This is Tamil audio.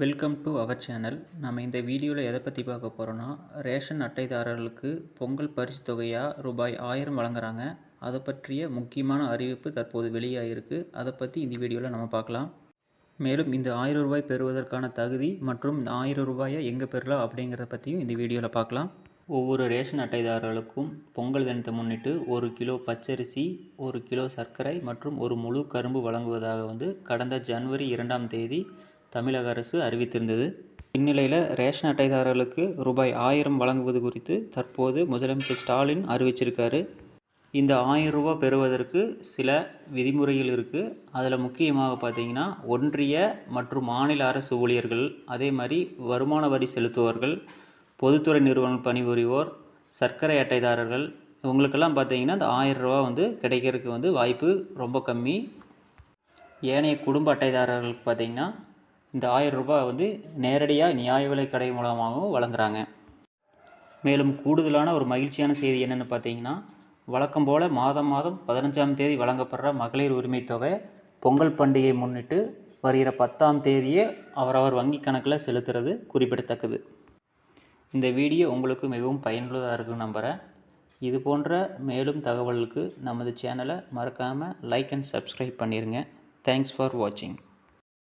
வெல்கம் டு அவர் சேனல் நம்ம இந்த வீடியோவில் எதை பற்றி பார்க்க போகிறோன்னா ரேஷன் அட்டைதாரர்களுக்கு பொங்கல் பரிசு தொகையாக ரூபாய் ஆயிரம் வழங்குறாங்க. அதை பற்றிய முக்கியமான அறிவிப்பு தற்போது வெளியாகிருக்கு அதை பற்றி இந்த வீடியோவில் நம்ம பார்க்கலாம். மேலும் இந்த ஆயிரம் ரூபாய் பெறுவதற்கான தகுதி மற்றும் இந்த ஆயிரம் ரூபாயை எங்கே பெறலாம் அப்படிங்கிறத பற்றியும் இந்த வீடியோவில் பார்க்கலாம். ஒவ்வொரு ரேஷன் அட்டைதாரர்களுக்கும் பொங்கல் தினத்தை முன்னிட்டு ஒரு கிலோ பச்சரிசி ஒரு கிலோ சர்க்கரை மற்றும் ஒரு முழு கரும்பு வழங்குவதாக வந்து கடந்த ஜனவரி இரண்டாம் தேதி தமிழக அரசு அறிவித்திருந்தது. இந்நிலையில் ரேஷன் அட்டைதாரர்களுக்கு ரூபாய் ஆயிரம் வழங்குவது குறித்து தற்போது முதலமைச்சர் ஸ்டாலின் அறிவிச்சிருக்காரு. இந்த ஆயிரம் ரூபாய் பெறுவதற்கு சில விதிமுறைகள் இருக்குது அதில் முக்கியமாக பார்த்தீங்கன்னா ஒன்றிய மற்றும் மாநில அரசு ஊழியர்கள் அதே மாதிரி வருமான வரி செலுத்துவர்கள் பொதுத்துறை நிறுவனம் பணிபுரிவோர் சர்க்கரை அட்டைதாரர்கள் இவங்களுக்கெல்லாம் பார்த்தீங்கன்னா இந்த ஆயிரம் ரூபா வந்து கிடைக்கிறதுக்கு வந்து வாய்ப்பு ரொம்ப கம்மி. ஏனைய குடும்ப அட்டைதாரர்களுக்கு பார்த்தீங்கன்னா இந்த ஆயிரம் ரூபாய் வந்து நேரடியாக நியாய விலைக்கடை மூலமாகவும் வழங்குறாங்க. மேலும் கூடுதலான ஒரு மகிழ்ச்சியான செய்தி என்னென்னு பார்த்தீங்கன்னா வழக்கம் போல் மாதம் மாதம் பதினஞ்சாம் தேதி வழங்கப்படுற மகளிர் உரிமை தொகை பொங்கல் பண்டிகை முன்னிட்டு வருகிற பத்தாம் தேதியே அவரவர் வங்கி கணக்கில் செலுத்துறது குறிப்பிடத்தக்கது. இந்த வீடியோ உங்களுக்கு மிகவும் பயனுள்ளதாக இருக்குன்னு நம்புகிறேன் இது போன்ற மேலும் தகவலுக்கு நமது சேனலை மறக்காமல் லைக் அண்ட் சப்ஸ்கிரைப் பண்ணிடுங்க தேங்க்ஸ் ஃபார் வாட்சிங்